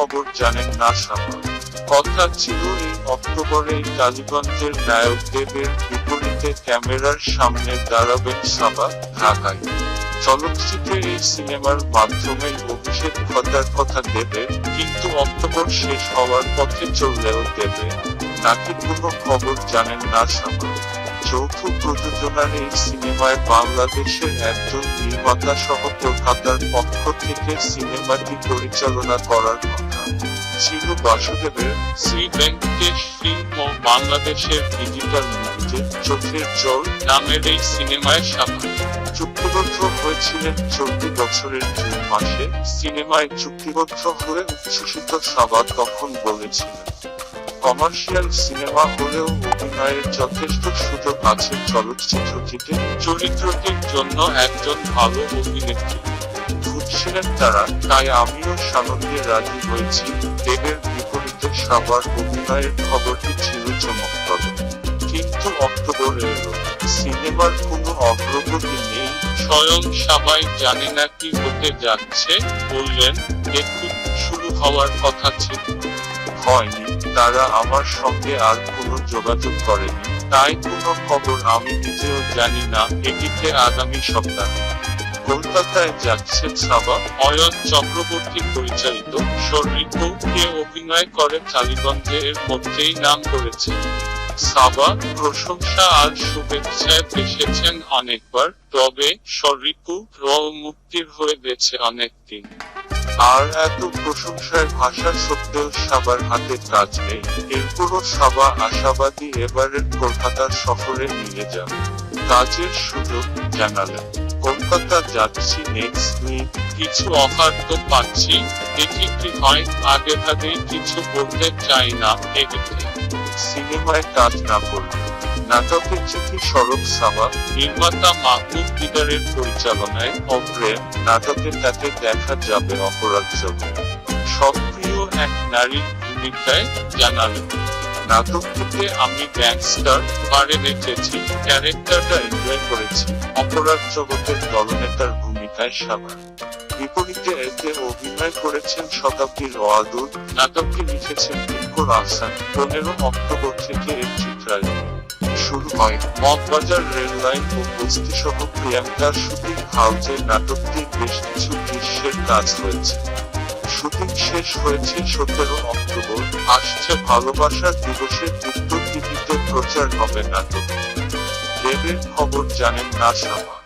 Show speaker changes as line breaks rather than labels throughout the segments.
খবর জানেন না সাবা কথা ছিল এই অক্টোবরে টালিগঞ্জের নায়ক দেবের বিপরীতে ক্যামেরার সামনে দাঁড়াবেন সাবা ঢাকায়। চলচ্চিত্রে এই সিনেমার মাধ্যমে অভিষেক ঘটার কথা দেবে, কিন্তু অক্টোবর শেষ হওয়ার পথে চললেও দেবে। নাকি কোনো খবর জানেন না সাবা যৌথ প্রযোজনার এই সিনেমায় বাংলাদেশের একজন নির্মাতা সহ কলকাতার পক্ষ থেকে সিনেমাটি পরিচালনা করার কথা ছিল বাসুদেবের। শ্রী ভেঙ্কটেশ ফিল্ম ও বাংলাদেশের ডিজিটাল মুভিতে চোখের জল নামের এই সিনেমায় সাফা চুক্তিবদ্ধ হয়েছিলেন চলতি বছরের জুন মাসে। সিনেমায় চুক্তিবদ্ধ হয়ে উচ্ছ্বসিত সাবা তখন বলেছিলেন। কমার্শিয়াল সিনেমা হলেও অভিনয়ের যথেষ্ট সুযোগ আছে চলচ্চিত্রটিতে। চরিত্রটির জন্য একজন ভালো অভিনেত্রী। খুঁজছিলেন তারা তাই আমিও সানন্দে রাজি হয়েছি। দেবের বিপরীতে সবার অভিনয়ের খবরটি ছিল চমকপ্রদ কিন্তু অক্টোবর এলো। সিনেমার কোনো অগ্রগতি নেই। স্বয়ং সবাই জানে না কি হতে যাচ্ছে, বললেন শুরু হওয়ার কথা ছিল হয়নি, তারা আমার সঙ্গে আর কোনো যোগাযোগ করেনি। তাই কোনো খবর আমি নিজেও জানি না এটিতে আগামী সপ্তাহে। কলকাতায় যাচ্ছে সাবা অয়ন চক্রবর্তী পরিচালিত শরীরকে কে অভিনয় করে টালিগঞ্জে এর মধ্যেই নাম করেছে। সাবা প্রশংসা আর শুভেচ্ছায় এসেছেন অনেকবার, তবে শরীরকু র মুক্তির হয়ে গেছে অনেকদিন। আর এত প্রশংসার ভাষা সত্ত্বেও সাবার হাতে কাজ নেই। এরপরও সাবা আশাবাদী এবারের কলকাতার সফরে নিয়ে যাবে। কাজের সুযোগ জানালেন। কলকাতা যাচ্ছি নেক্সট উইক কিছু অফার তো পাচ্ছি। দেখি কি হয়। আগে ভাগেই কিছু বলতে চাই না, এদিকে। সিনেমায় কাজ না করলে নাটকের চিঠি সড়ক সাবা নির্মাতা মাহমুদ দিদারের পরিচালনায় অপ্রেম নাটকে তাকে দেখা যাবে অপরাধ সক্রিয় এক নারীর ভূমিকায় জানালেন নাটকটিতে আমি গ্যাংস্টার পারে বেঁচেছি, ক্যারেক্টারটা এনজয় করেছি অপরাধ জগতের দলনেতার ভূমিকায় সাবার বিপরীতে এতে অভিনয় করেছেন শতাব্দীর ওয়াদুর নাটকটি লিখেছেন কিঙ্কর আহসান, পনেরো অক্টোবর থেকে এর চিত্রায়ন। শুরু হয়। মগবাজার রেল লাইন ও বস্তি সহ প্রিয়াঙ্কার শুটিং হাউজে নাটকটির বেশ কিছু দৃশ্যের কাজ হয়েছে। শুটিং শেষ হয়েছে সতেরো অক্টোবর। আসছে ভালোবাসার দিবসের উত্তর টিভিতে প্রচার হবে নাটক। দেবের খবর জানেন না সামা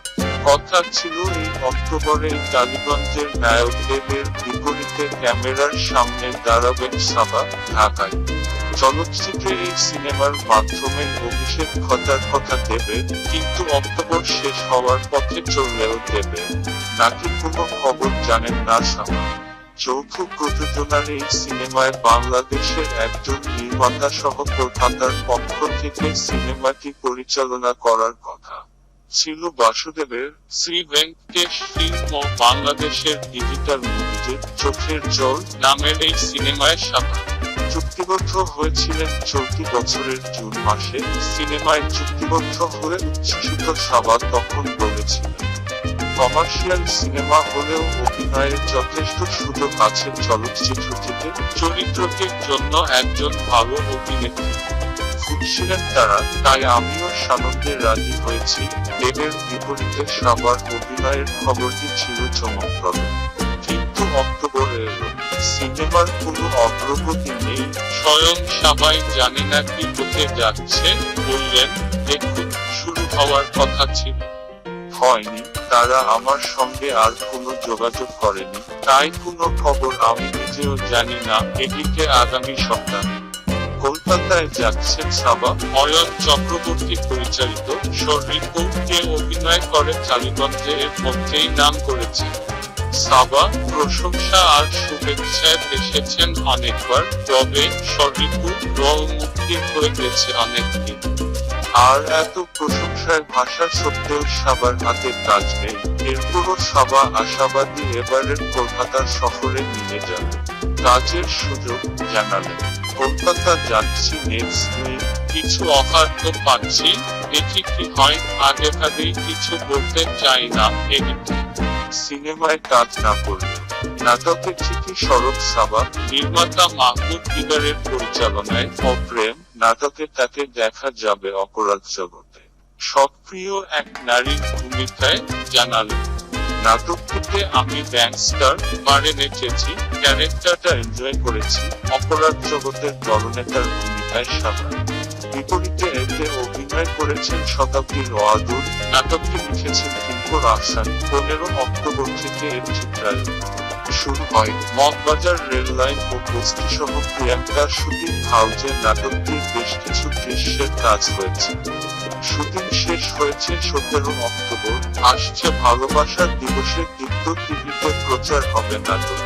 কথা ছিল এই অক্টোবরে টালিগঞ্জের নায়ক দেবের বিপরীতে ক্যামেরার সামনে দাঁড়াবেন সাবা, ঢাকায়। চলচ্চিত্রে এই সিনেমার মাধ্যমে অভিষেক ঘটার কথা দেবে, কিন্তু অক্টোবর শেষ হওয়ার পথে চললেও দেবে। নাকি কোনো খবর জানেন না সামা। যৌথ প্রযোজনার এই সিনেমায় বাংলাদেশের একজন নির্মাতা সহ কলকাতার পক্ষ থেকে সিনেমাটি পরিচালনা করার কথা ছিল বাসুদেবের। শ্রী ভেঙ্কটেশ ফিল্ম ও বাংলাদেশের ডিজিটাল মুভিতে চোখের জল নামের এই সিনেমায় সাফা চুক্তিবদ্ধ হয়েছিলেন চলতি বছরের জুন মাসে। সিনেমায় চুক্তিবদ্ধ হয়ে উচ্ছ্বসিত সাবা তখন বলেছিলেন, কমার্শিয়াল সিনেমা হলেও অভিনয়ের যথেষ্ট সুযোগ আছে চলচ্চিত্রটিতে। চরিত্রটির জন্য একজন ভালো অভিনেত্রী খুঁজছিলেন তারা, তাই আমিও সানন্দে রাজি হয়েছি। দেবের বিপরীতে সবার অভিনয়ের খবরটি ছিল চমকপ্রদ। কিন্তু অক্টোবর এলো। সিনেমার কোনো অগ্রগতি নেই। স্বয়ং সবাই জানে না কি হতে যাচ্ছে বললেন দেখুন শুরু হওয়ার কথা ছিল। হয়নি তারা আমার সঙ্গে আর কোনো যোগাযোগ করেনি। তাই কোনো খবর আমি নিজেও জানি না এদিকে আগামী সপ্তাহে। কলকাতায় যাচ্ছেন সাবা। অয়ন চক্রবর্তী পরিচালিত শরীরকু কে অভিনয় করে টালিগঞ্জে এর মধ্যেই নাম করেছে। সাবা, প্রশংসা আর শুভেচ্ছায় এসেছেন অনেকবার, তবে শরীরকু র মুক্তির হয়ে গেছে অনেকদিন। আর এত প্রশংসার ভাষা সত্ত্বেও সাবার হাতে কাজ নেই। এরপরও সাবা আশাবাদী এবারের কলকাতার সফরে নিয়ে যাবে। কাজের সুযোগ জানালেন। কলকাতা যাচ্ছি নেক্সট উইক কিছু অফার তো পাচ্ছি। দেখি কি হয়। আগে কিছু বলতে চাই না এদিকে। সিনেমায় কাজ না করলে নাটকে চিঠি সড়ক সাবা, নির্মাতা মাহমুদ দিদারের পরিচালনায় অপ্রেম, নাটকে তাকে দেখা যাবে অপরাধ জগতে। সক্রিয় এক নারীর ভূমিকায় জানালেন নাটকটিতে আমি গ্যাংস্টার মারে নেচেছি, ক্যারেক্টারটা এনজয় করেছি, অপরাধ জগতের দলনেতার ভূমিকায় সাদা বিপরীতে এতে অভিনয় করেছেন শতাব্দীর ওয়াদুর নাটকটি লিখেছেন কিঙ্কর আহসান, পনেরো অক্টোবর থেকে এর চিত্রায়ন শুরু হয় মগবাজার রেল লাইন ও বস্তি সহ প্রিয়াঙ্কার শুটিং হাউজে নাটকটির বেশ কিছু দৃশ্যের কাজ হয়েছে। শুটিং শেষ হয়েছে সতেরো অক্টোবর। আসছে ভালোবাসার দিবসে দীপ্ত টিভিতে প্রচার হবে নাটক।